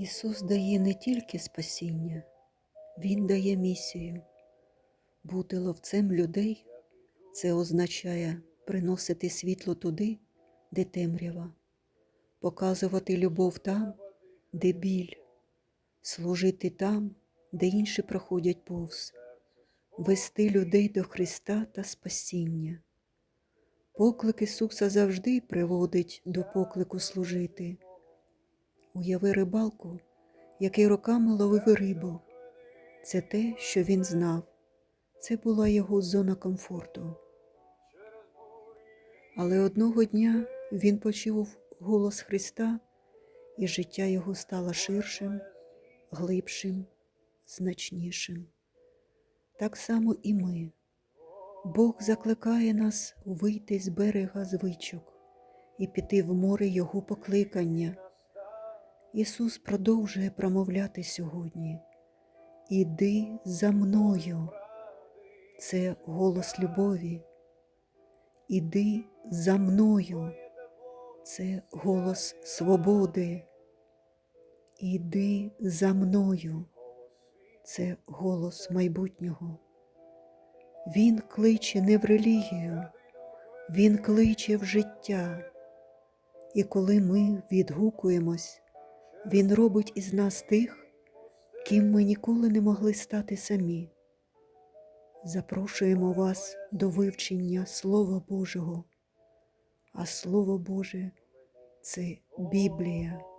Ісус дає не тільки спасіння, Він дає місію. Бути ловцем людей це означає приносити світло туди, де темрява, показувати любов там, де біль, служити там, де інші проходять повз, вести людей до Христа та спасіння. Поклик Ісуса завжди приводить до поклику служити. Уяви рибалку, який роками ловив рибу. Це те, що він знав. Це була його зона комфорту. Але одного дня він почув голос Христа, і життя його стало ширшим, глибшим, значнішим. Так само і ми. Бог закликає нас вийти з берега звичок і піти в море Його покликання. Ісус продовжує промовляти сьогодні. Іди за мною. Це голос любові. Іди за мною. Це голос свободи. Іди за мною. Це голос майбутнього. Він кличе не в релігію, Він кличе в життя. І коли ми відгукуємось, Він робить із нас тих, ким ми ніколи не могли стати самі. Запрошуємо вас до вивчення Слова Божого, а Слово Боже це Біблія.